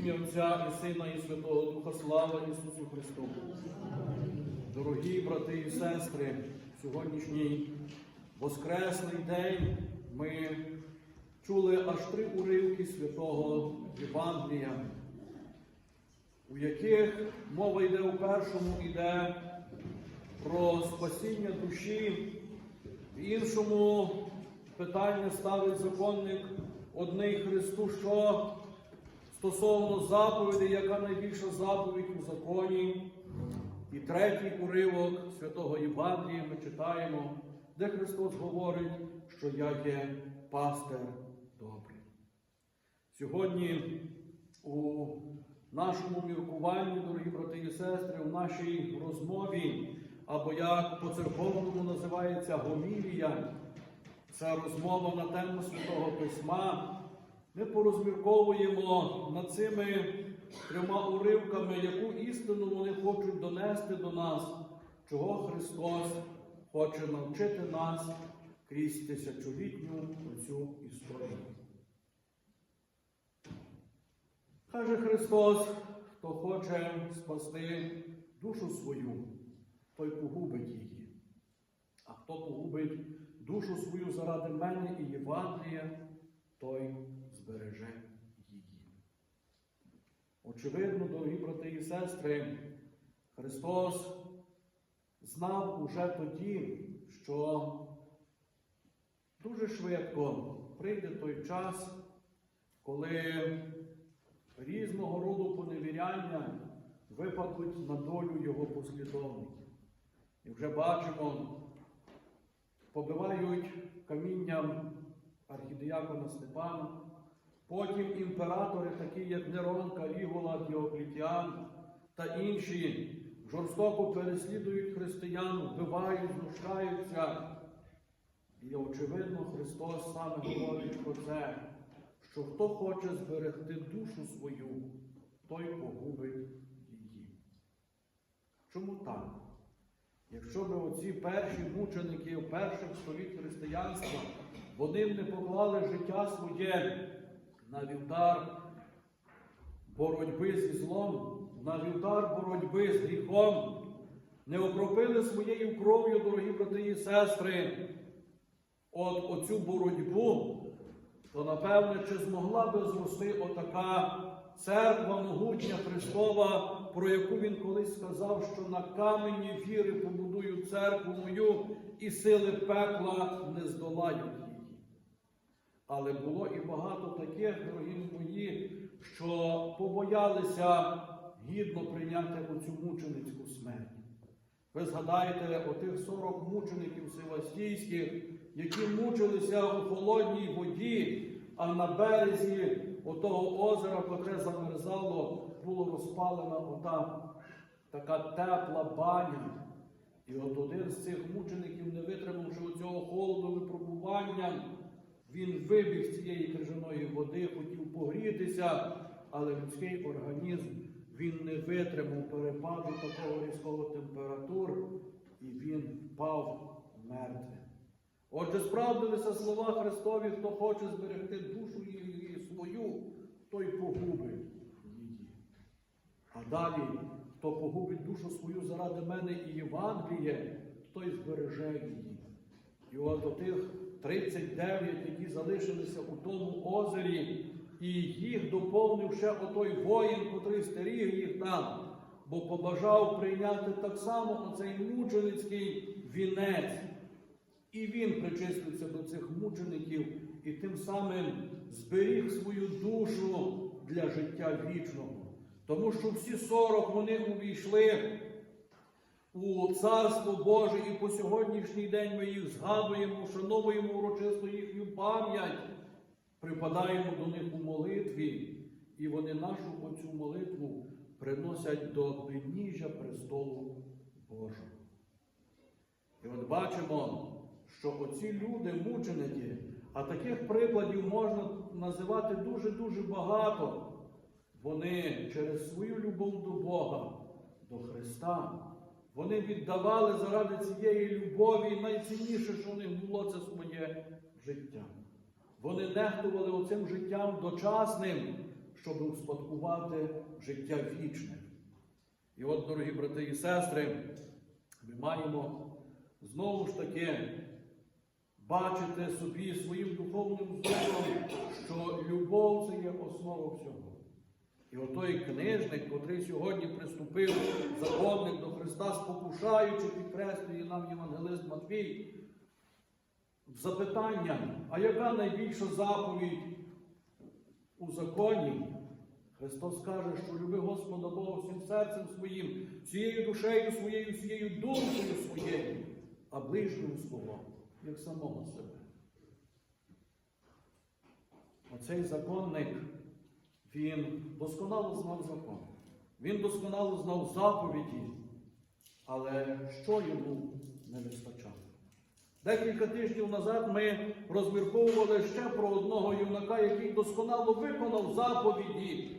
ім'я Отця і Сина, і Святого Духа, слава Ісусу Христу. Дорогі брати і сестри, в сьогоднішній Воскресний день ми чули аж три уривки святого Євангелія, у яких мова йде у першому йде про спасіння душі, в іншому питання ставить законник одний Христу, що стосовно заповіді, яка найбільша заповідь у законі. І третій уривок святого Євангелія ми читаємо, де Христос говорить, що я є пастир добрий. Сьогодні у нашому міркуванні, дорогі брати і сестри, у нашій розмові, або як по-церковному називається гомілія, це розмова на тему Святого Письма. Ми порозмірковуємо над цими трьома уривками, яку істину вони хочуть донести до нас, чого Христос хоче навчити нас крізь тисячолітню цю історію. Каже Христос, хто хоче спасти душу свою, той погубить її. А хто погубить душу свою заради мене і Євангелія, той збереже її. Очевидно, дорогі брати і сестри, Христос знав уже тоді, що дуже швидко прийде той час, коли різного роду поневіряння випадуть на долю його послідовників. І вже бачимо, побивають камінням архідіякона Степана, потім імператори, такі як Нерон, Калігула, Діоклітіан та інші, жорстоко переслідують християн, вбивають, знущаються. І очевидно, Христос саме говорить про це, що хто хоче зберегти душу свою, той погубить її. Чому так? Якщо б оці перші мученики перших століть християнства, вони б не поклали життя своє на вівтар боротьби зі злом, на вівтар боротьби з гріхом, не окропили своєю кров'ю, дорогі брати і сестри, от оцю боротьбу, то напевне, чи змогла би зрости отака церква могутня Христова, про яку він колись сказав, що на камені віри побудую церкву мою, і сили пекла не здолають. Але було і багато таких, дорогі мої, що побоялися гідно прийняти оцю мученицьку смерть. Ви згадаєте отих 40 мучеників севастійських, які мучилися у холодній воді, а на березі отого озера, котре замерзало, було розпалена ота така тепла баня. І от один з цих мучеників, не витримавши цього холоду випробування, він вибіг з цієї крижаної води, хотів погрітися, але людський організм він не витримав перепаду такого різкого температур, і він впав мертвим. Отже, справдилися слова Христові, хто хоче зберегти душу її свою, той погубить її. А далі, хто погубить душу свою заради мене і Євангеліє, той збереже її. І от отих 39, які залишилися у тому озері, і їх доповнив ще отой воїн, котрий стеріг їх там, бо побажав прийняти так само оцей мученицький вінець. І він причислився до цих мучеників і тим самим зберіг свою душу для життя вічного. Тому що всі сорок вони увійшли у Царство Боже, і по сьогоднішній день ми їх згадуємо, вшановуємо урочисто їхню пам'ять, припадаємо до них у молитві, і вони нашу оцю молитву приносять до підніжжя престолу Божого. І от бачимо, що оці люди, мученики, а таких прикладів можна називати дуже-дуже багато. Вони через свою любов до Бога, до Христа, вони віддавали заради цієї любові найцінніше, що в них було, це своє життя. Вони нехтували оцим життям дочасним, щоб успадкувати життя вічне. І от, дорогі брати і сестри, ми маємо знову ж таки бачити собі своїм духовним зором, що любов це є основа всього. І отой книжник, котрий сьогодні приступив законник до Христа, спокушаючи, підкреслює нам Євангелист Матвій, з запитанням, а яка найбільша заповідь у законі? Христос каже, що люби Господа Бога всім серцем своїм, всією душею своєю, всією думкою своєю, а ближнього свого, як самого себе. Оцей законник, він досконало знав закон. Він досконало знав заповіді, але що йому не вистачало? Декілька тижнів назад ми розмірковували ще про одного юнака, який досконало виконав заповіді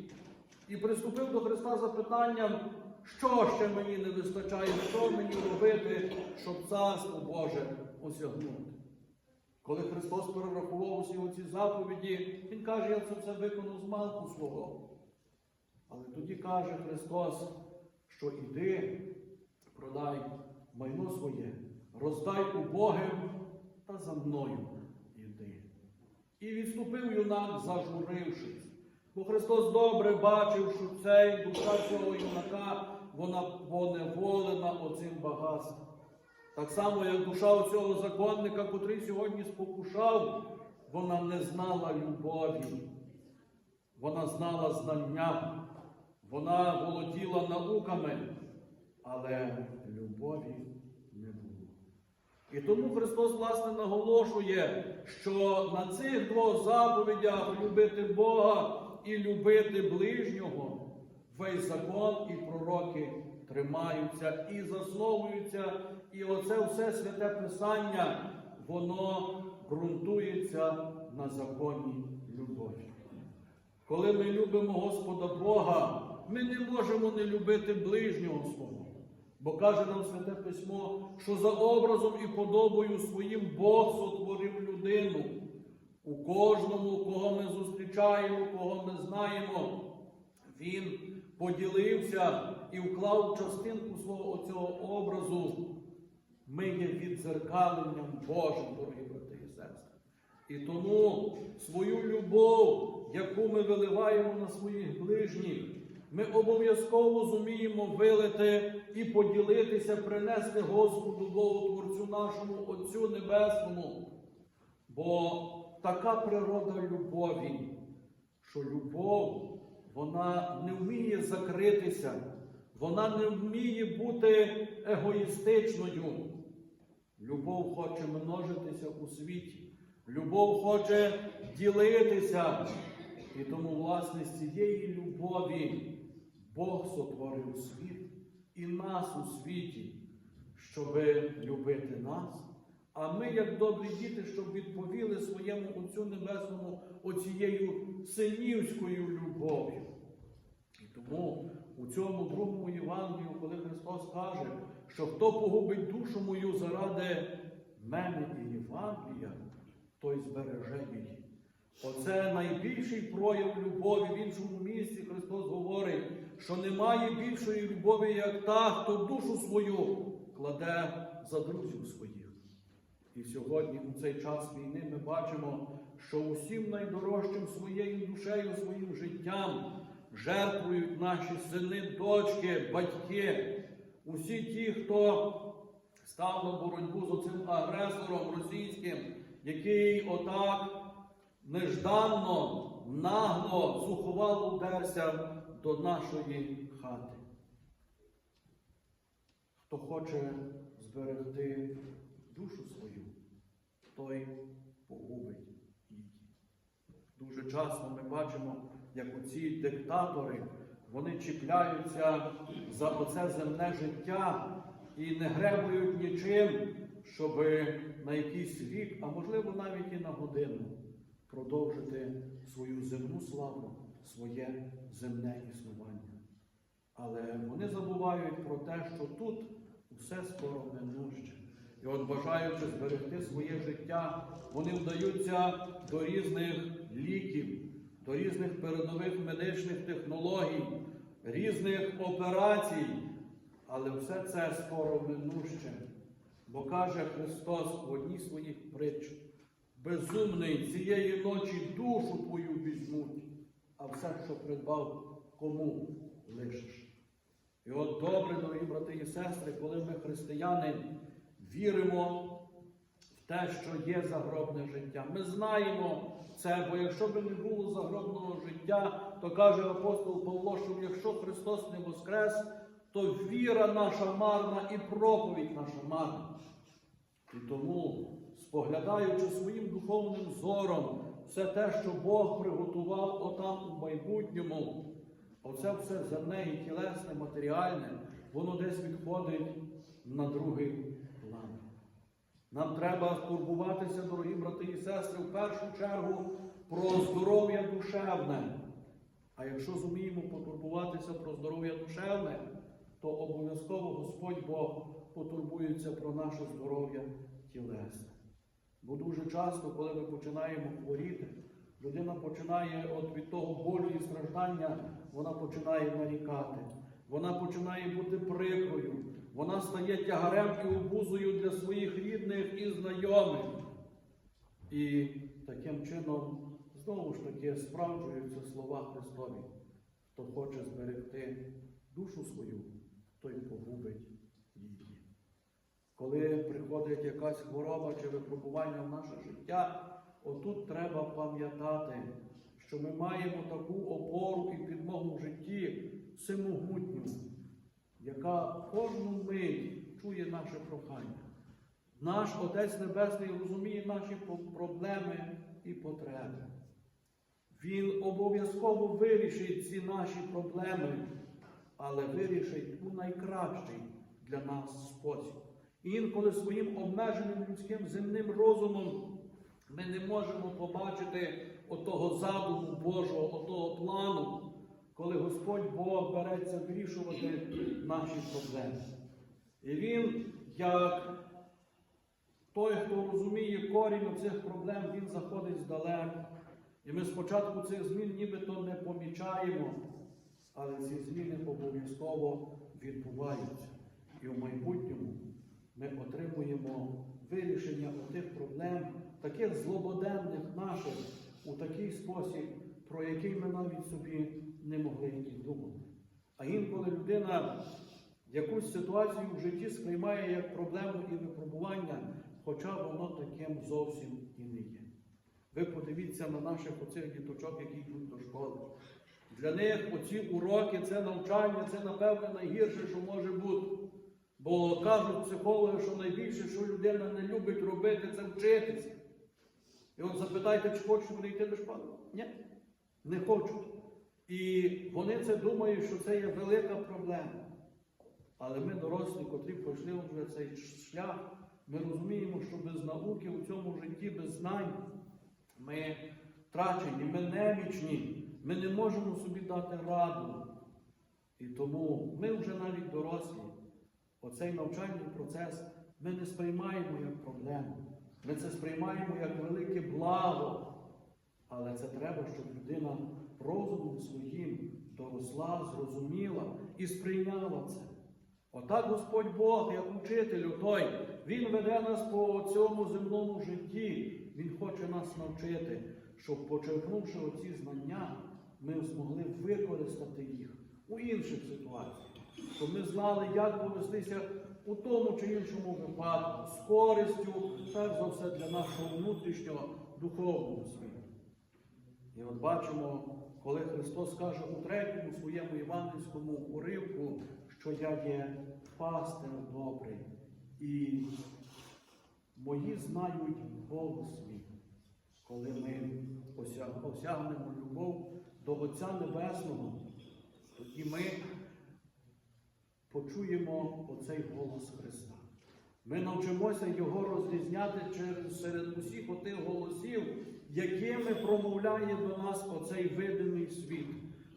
і приступив до Христа за питанням, що ще мені не вистачає, що мені робити, щоб царство Боже осягнути. Коли Христос перерахував усі оці заповіді, Він каже, я це все виконав з малку свого. Але тоді каже Христос, що іди, продай майно своє, роздай убогим та за мною іди. І відступив юнак, зажурившись. Бо Христос добре бачив, що цей душа цього юнака, вона поневолена оцим багатством. Так само, як душа цього законника, котрий сьогодні спокушав, вона не знала любові, вона знала знання, вона володіла науками, але любові не було. І тому Христос, власне, наголошує, що на цих двох заповідях любити Бога і любити ближнього, весь закон і пророки тримаються і засновуються, і оце все святе Писання, воно ґрунтується на законі любові. Коли ми любимо Господа Бога, ми не можемо не любити ближнього свого. Бо каже нам Святе Письмо, що за образом і подобою своїм Бог сотворив людину. У кожному, кого ми зустрічаємо, кого ми знаємо, Він поділився і вклав частинку свого цього образу. Ми є відзеркаленням Божим, дорогі брати і сестри. І тому свою любов, яку ми виливаємо на своїх ближніх, ми обов'язково зуміємо вилити і поділитися, принести Господу Богу Творцю нашому Отцю Небесному. Бо така природа любові, що любов, вона не вміє закритися, вона не вміє бути егоїстичною. Любов хоче множитися у світі. Любов хоче ділитися. І тому, власне, з цієї любові Бог сотворив світ і нас у світі, щоб любити нас. А ми, як добрі діти, щоб відповіли своєму Отцю Небесному оцією синівською любов'ю. І тому у цьому другому Євангелію, коли Христос каже, що хто погубить душу мою заради мене і Євангелія, той збереже її. Оце найбільший прояв любові. В іншому місці Христос говорить, що немає більшої любові, як та, хто душу свою кладе за друзів своїх. І сьогодні, у цей час війни, ми бачимо, що усім найдорожчим своєю душею, своїм життям жертвують наші сини, дочки, батьки, усі ті, хто став на боротьбу з оцим агресором російським, який отак нежданно, нагло, зуховало вдерся до нашої хати. Хто хоче зберегти душу свою, той погубить її. Дуже часто ми бачимо, як оці диктатори, вони чіпляються за оце земне життя і не гребують нічим, щоб на якийсь рік, а можливо навіть і на годину, продовжити свою земну славу, своє земне існування. Але вони забувають про те, що тут усе скоро минуще. І от, бажаючи зберегти своє життя, вони вдаються до різних ліків, до різних передових медичних технологій, різних операцій. Але все це скоро минуще. Бо каже Христос в одній своїх притч, безумний цієї ночі душу твою візьмуть, а все, що придбав, кому лишиш. І от добре, дорогі брати і сестри, коли ми, християни, віримо в те, що є загробне життя. Ми знаємо це, бо якщо б не було загробного життя, то каже апостол Павло, що якщо Христос не воскрес, то віра наша марна і проповідь наша марна. І тому, споглядаючи своїм духовним зором все те, що Бог приготував отам у майбутньому, оце все земне і тілесне, матеріальне, воно десь відходить на другий. Нам треба турбуватися, дорогі брати і сестри, в першу чергу про здоров'я душевне. А якщо зуміємо потурбуватися про здоров'я душевне, то обов'язково Господь Бог потурбується про наше здоров'я тілесне. Бо дуже часто, коли ми починаємо хворіти, людина починає от від того болю і страждання, вона починає нарікати, вона починає бути прикрою, вона стає тягарем і обузою для своїх рідних і знайомих. І таким чином знову ж таки справджуються слова Христові. Хто хоче зберегти душу свою, той погубить її. Коли приходить якась хвороба чи випробування в наше життя, отут треба пам'ятати, що ми маємо таку опору і підмогу в житті всемогутню, яка кожну мить чує наше прохання. Наш Отець Небесний розуміє наші проблеми і потреби. Він обов'язково вирішить ці наші проблеми, але вирішить у найкращий для нас спосіб. Інколи своїм обмеженим людським земним розумом ми не можемо побачити отого задуму Божого, отого плану, коли Господь Бог береться вирішувати наші проблеми. І Він, як той, хто розуміє корінь цих проблем, він заходить здалеку. І ми спочатку цих змін нібито не помічаємо, але ці зміни обов'язково відбуваються. І в майбутньому ми отримуємо вирішення тих проблем, таких злободенних наших, у такий спосіб, про який ми навіть собі не могли і думати. А інколи людина якусь ситуацію в житті сприймає як проблему і випробування, хоча воно таким зовсім і не є. Ви подивіться на наших оцих діточок, які йдуть до школи. Для них оці уроки, це навчання, це, напевне, найгірше, що може бути. Бо кажуть психологи, що найбільше, що людина не любить робити, це вчитися. І от запитайте, чи хочуть вони йти до школи? Ні, не хочуть. І вони це думають, що це є велика проблема. Але ми, дорослі, котрі пройшли вже цей шлях, ми розуміємо, що без науки у цьому житті, без знань, ми втрачені, ми немічні, ми не можемо собі дати раду. І тому ми вже навіть дорослі. Оцей навчальний процес ми не сприймаємо як проблему. Ми це сприймаємо як велике благо. Але це треба, щоб людина розумом своїм доросла, зрозуміла і сприйняла це. Отак Господь Бог, як учитель той, Він веде нас по цьому земному житті. Він хоче нас навчити, щоб, почерпнувши оці знання, ми змогли використати їх у інших ситуаціях. Щоб ми знали, як повестися у тому чи іншому випадку, з користю, перш за все, для нашого внутрішнього духовного світу. І от бачимо, коли Христос каже у третьому своєму євангельському уривку, що я є пастир добрий, і мої знають голос мій, коли ми осягнемо любов до Отця Небесного, тоді ми почуємо оцей голос Христа. Ми навчимося його розрізняти через серед усіх отих голосів, якими промовляє до нас оцей видимий світ,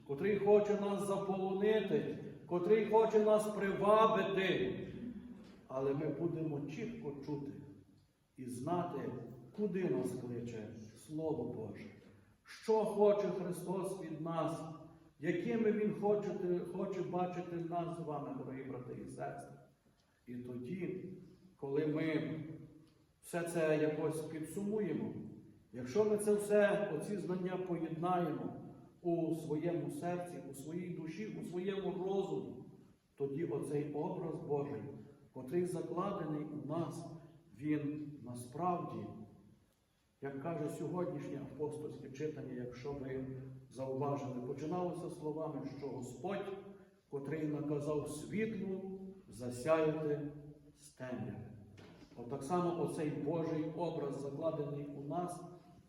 котрий хоче нас заполонити, котрий хоче нас привабити. Але ми будемо чітко чути і знати, куди нас кличе Слово Боже. що хоче Христос від нас, якими Він хоче, хоче бачити нас з вами, дорогі брати і сестри. І тоді, коли ми все це якось підсумуємо, якщо ми це все, оці знання поєднаємо у своєму серці, у своїй душі, у своєму розумі, тоді оцей образ Божий, котрий закладений у нас, він насправді, як каже сьогоднішнє апостольське читання, якщо ви зауважили, починалося словами, що Господь, котрий наказав світлу засяяти з темряви. От так само оцей Божий образ, закладений у нас,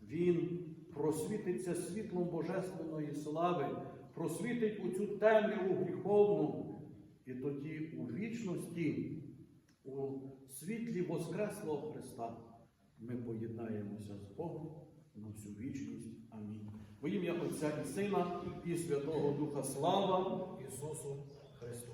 він просвітиться світлом Божественної слави, просвітить у цю темряву гріховну, і тоді у вічності, у світлі Воскреслого Христа ми поєднаємося з Богом на всю вічність. Амінь. Во ім'я Отця і Сина і Святого Духа Слава Ісусу Христу!